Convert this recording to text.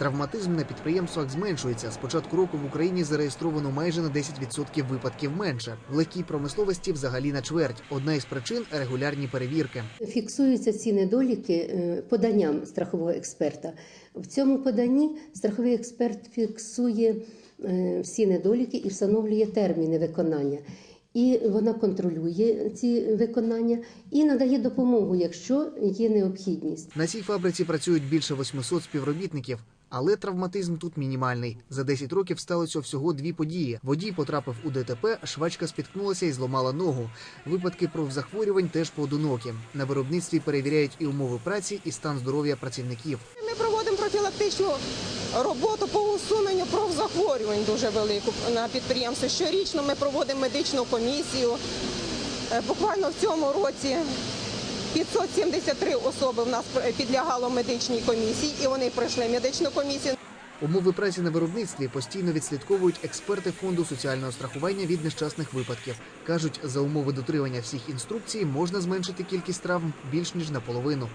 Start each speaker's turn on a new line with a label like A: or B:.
A: Травматизм на підприємствах зменшується. З початку року в Україні зареєстровано майже на 10% випадків менше. В легкій промисловості взагалі на чверть. Одна із причин регулярні перевірки.
B: Фіксуються ці недоліки е, поданням страхового експерта. В цьому поданні страховий експерт фіксує е, всі недоліки і встановлює терміни виконання. І вона контролює ці виконання і надає допомогу, якщо є необхідність.
A: На цій фабриці працюють більше 800 співробітників. Але травматизм тут мінімальний. За 10 років сталося всього дві події. Водій потрапив у ДТП, швачка спіткнулася і зламала ногу. Випадки профзахворювань теж поодинокі. На виробництві перевіряють і умови праці, і стан здоров'я працівників.
C: Ми проводимо профілактичну роботу по усуненню профзахворювань дуже велику на підприємстві. Щорічно ми проводимо медичну комісію. Е, Буквально в цьому році 573 особи в нас підлягало медичній комісії, і вони пройшли медичну комісію.
A: Умови праці на виробництві постійно відслідковують експерти фонду соціального страхування від нещасних випадків. кажуть, за умови дотримання всіх інструкцій можна зменшити кількість травм більш ніж наполовину.